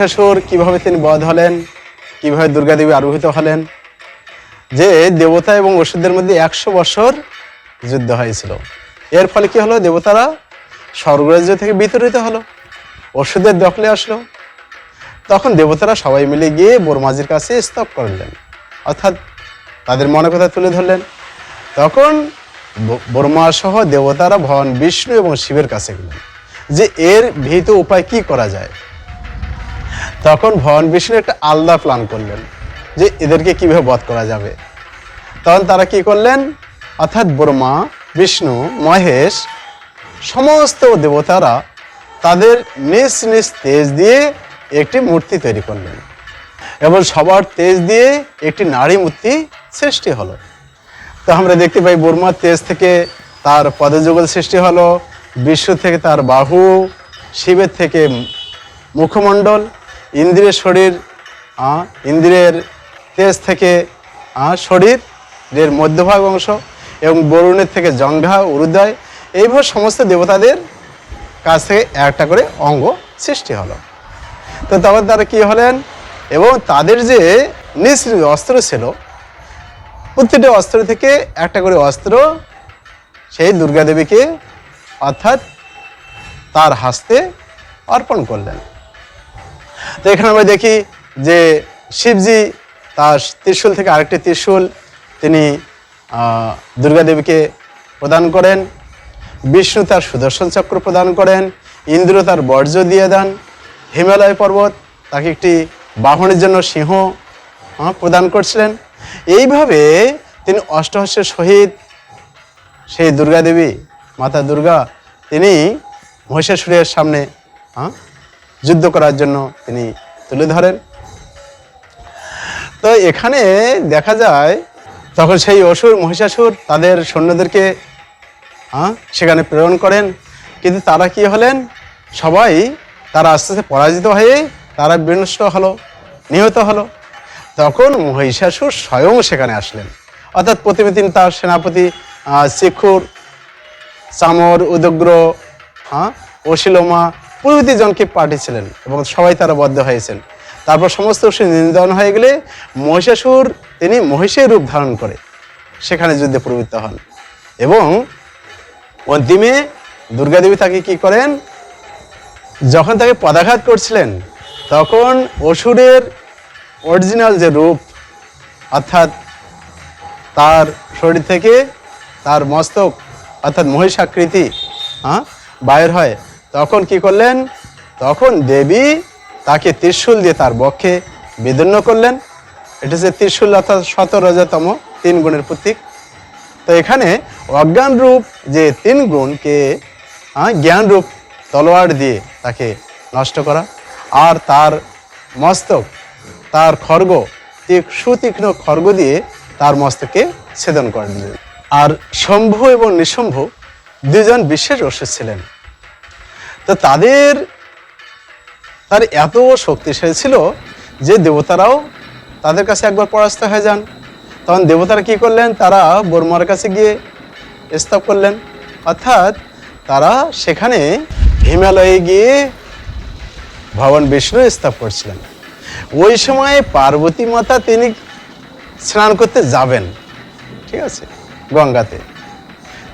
মহিষাসুর কীভাবে তিনি বধ হলেন, কীভাবে দুর্গাদেবী আরোহিত হলেন, যে দেবতা এবং ওষুধের মধ্যে একশো বছর যুদ্ধ হয়েছিল। এর ফলে কি হলো? দেবতারা স্বর্গরাজ্য থেকে বিতরিত হলো ওষুধের দখলে আসলো। তখন দেবতারা সবাই মিলে গিয়ে বোরমাজির কাছে স্তব করলেন, অর্থাৎ তাদের মনে কথা তুলে ধরলেন। তখন বর্মা সহ দেবতারা ভগবান বিষ্ণু এবং শিবের কাছে গেলেন, যে এর ভীত উপায় কি করা যায়? তখন ভগবান বিষ্ণু একটা আলাদা প্ল্যান করলেন যে এদেরকে কীভাবে বধ করা যাবে। তখন তারা কি করলেন? অর্থাৎ ব্রহ্মা, বিষ্ণু, মহেশ, সমস্ত দেবতারা তাদের নিজ নিজ তেজ দিয়ে একটি মূর্তি তৈরি করলেন। এবং সবার তেজ দিয়ে একটি নারী মূর্তি সৃষ্টি হলো। তো আমরা দেখতে পাই বর্মার তেজ থেকে তার পদযুগল সৃষ্টি হলো বিশ্ব থেকে তার বাহু, শিবের থেকে মুখমণ্ডল ইন্দ্রের শরীর আহ, ইন্দ্রের তেজ থেকে শরীরের মধ্যভাগ অংশ এবং বরুণের থেকে জঙ্ঘা উরুদয় এইভাবে সমস্ত দেবতাদের কাছ থেকে একটা করে অঙ্গ সৃষ্টি হলো। তো তখন তারা কী হলেন এবং তাদের যে নিজ অস্ত্র ছিল প্রতিটা অস্ত্র থেকে একটা করে অস্ত্র সেই দুর্গাদেবীকে অর্থাৎ তার হাসতে অর্পণ করলেন। তো এখানে আমরা দেখি যে শিবজি তার ত্রিশূল থেকে আরেকটি ত্রিশূল তিনি আহ, দুর্গা দেবীকে প্রদান করেন। বিষ্ণু তার সুদর্শন চক্র প্রদান করেন। ইন্দ্র তার বর্জ্য দিয়ে দেন। হিমালয় পর্বত তাকে একটি বাহনের জন্য সিংহ প্রদান করছিলেন। এইভাবে তিনি অষ্টহাস্যের সহিত সেই দুর্গা দেবী মাতা দুর্গা তিনি মহিষাসুরের সামনে আহ, যুদ্ধ করার জন্য তিনি তুলে ধরেন। তো এখানে দেখা যায়, তখন সেই অসুর, মহিষাসুর তাদের সৈন্যদেরকে হ্যাঁ সেখানে প্রেরণ করেন। কিন্তু তারা কি হলেন? সবাই তারা আস্তে আস্তে পরাজিত হয়ে তারা বিনষ্ট হলো, নিহত হলো। তখন মহিষাসুর স্বয়ং সেখানে আসলেন। অর্থাৎ প্রতিমে তিনি তার সেনাপতি শিখুর, চামর, উদগ্র হ্যাঁ অশিলোমা প্রভৃতি জনকে পাঠিয়েছিলেন এবং সবাই তারা বদ্ধ হয়েছেন? তারপর সমস্ত অসুর নিন্দন হয়ে গেলে মহিষাসুর, তিনি মহিষের রূপ ধারণ করে সেখানে যুদ্ধে প্রবৃত্ত হন। এবং অন্তিমে দুর্গাদেবী তাকে কি করেন? যখন তাকে পদাঘাত করছিলেন, তখন অসুরের অরিজিনাল যে রূপ, অর্থাৎ তার শরীর থেকে তার মস্তক, অর্থাৎ মহিষাকৃতি হ্যাঁ বাইর হয়। তখন কি করলেন? তখন দেবী তাকে ত্রিশূল দিয়ে তার বক্ষে বিদীর্ণ করলেন। এটা যে ত্রিশূল অর্থাৎ শতরজতম তিন গুণের প্রতীক। তো এখানে অজ্ঞান রূপ যে তিন গুণকে জ্ঞান রূপ তলোয়ার দিয়ে তাকে নষ্ট করা। আর তার মস্তক, তার খর্গ তীক- সুতীক্ষ্ণ খর্গ দিয়ে তার মস্তকে ছেদন করে দিলেন আর শম্ভু এবং নিঃশম্ভু দুজন বিশেষ অসুর ছিলেন। তো তাদের তার এত শক্তিশালী ছিল যে দেবতারাও তাদের কাছে একবার পরাস্ত হয়ে যান। তখন দেবতারা কি করলেন? তারা বর্মার কাছে গিয়ে স্তব করলেন। অর্থাৎ তারা সেখানে হিমালয়ে গিয়ে ভগবান বিষ্ণু স্তব করছিলেন। ওই সময়ে পার্বতী মাতা তিনি স্নান করতে যাবেন। ঠিক আছে? গঙ্গাতে।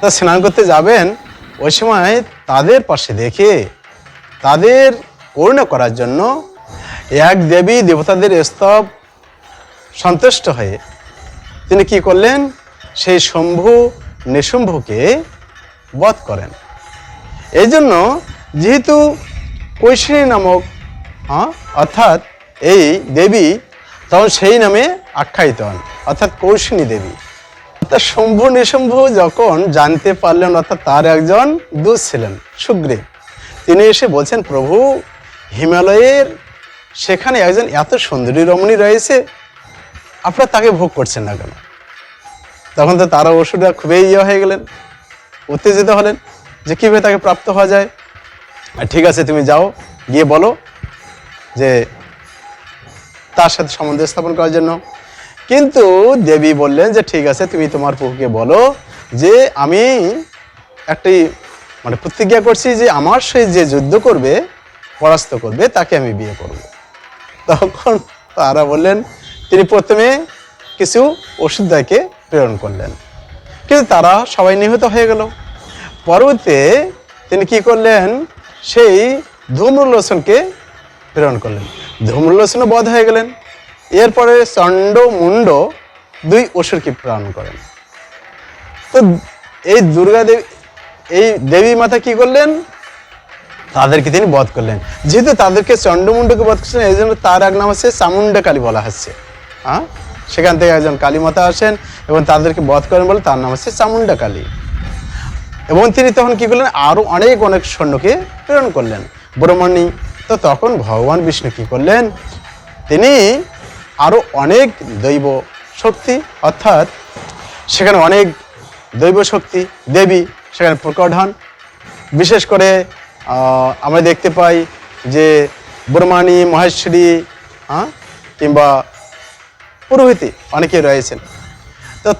তা স্নান করতে যাবেন ওই সময় তাদের পাশে দেখে তাদের পূর্ণ করার জন্য এক দেবী দেবতাদের স্তব সন্তুষ্ট হয়ে তিনি কি করলেন? সেই শম্ভু নিশম্ভুকে বধ করেন। এই জন্য যেহেতু কৈশিনী নামক হ্যাঁ, অর্থাৎ এই দেবী তখন সেই নামে আখ্যায়িত হন অর্থাৎ কৌশিনী দেবী। অর্থাৎ শম্ভু নিশম্ভু যখন জানতে পারলেন, অর্থাৎ তার একজন দূত ছিলেন, সুগ্রীব, তিনি এসে বলছেন, প্রভু, হিমালয়ের সেখানে একজন এত সুন্দরী রমণী রয়েছে, আপনারা তাকে ভোগ করছেন না কেন? তখন তো তারা অসুররা খুবই ইয়ে হয়ে গেলেন, উত্তেজিত হলেন, যে কীভাবে তাকে প্রাপ্ত হওয়া যায়। ঠিক আছে, তুমি যাও, গিয়ে বলো যে তার সাথে সম্বন্ধ স্থাপন করার জন্য কিন্তু দেবী বললেন যে, ঠিক আছে, তুমি তোমার প্রভুকে বলো যে, আমি একটি মানে প্রতিজ্ঞা করছি যে, আমার সেই যে যুদ্ধ করবে, পরাস্ত করবে, তাকে আমি বিয়ে করব। তখন তারা বললেন, তিনি প্রথমে কিছু ওষুধদায়কে প্রেরণ করলেন। কিন্তু তারা সবাই নিহত হয়ে গেল। পরবর্তীতে তিনি কি করলেন, সেই ধূম্রলোচনকে প্রেরণ করলেন। ধূম্রলোচনও বধ হয়ে গেলেন। এরপরে চণ্ড মুন্ড দুই অসুরকে প্রেরণ করেন? তো এই দুর্গা দেবী, এই দেবী মাতা কি করলেন? তাদেরকে তিনি বধ করলেন। যেহেতু তাদেরকে চণ্ডমুণ্ডকে বধ করছেন, এই জন্য তার এক নাম হচ্ছে চামুন্ডা কালী বলা হচ্ছে। হ্যাঁ? সেখান থেকে একজন কালী মাতা আসেন এবং তাদেরকে বধ করেন বলে তার নাম হচ্ছে চামুন্ডা কালী। এবং তিনি তখন কি করলেন? আরও অনেক অনেক সৈন্যকে প্রেরণ করলেন। ব্রহ্মণী, তো তখন ভগবান বিষ্ণু কি করলেন? তিনি আরও অনেক দৈব শক্তি, অর্থাৎ সেখানে অনেক দৈব শক্তি, দেবী সেখানে প্রকট হন। বিশেষ করে আমরা দেখতে পাই যে ব্রহ্মাণী, মহেশ্বরী হ্যাঁ কিংবা পুরোহিতি অনেকে রয়েছেন। তো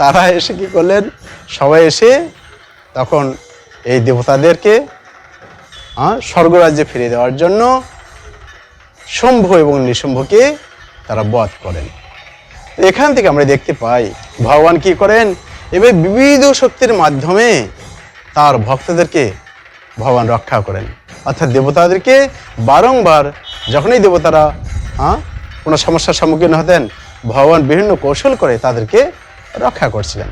তারা এসে কী করলেন? সবাই এসে তখন এই দেবতাদেরকে স্বর্গরাজ্যে ফিরিয়ে দেওয়ার জন্য শম্ভু এবং নিশম্ভুকে তারা বধ করেন। এখান থেকে আমরা দেখতে পাই, ভগবান কি করেন? এবার বিবিধ শক্তির মাধ্যমে তার ভক্তদেরকে ভগবান রক্ষা করেন। অর্থাৎ দেবতাদেরকে বারংবার যখনই দেবতারা হ্যাঁ কোনো সমস্যার সম্মুখীন হতেন, ভগবান বিভিন্ন কৌশল করে তাদেরকে রক্ষা করছিলেন।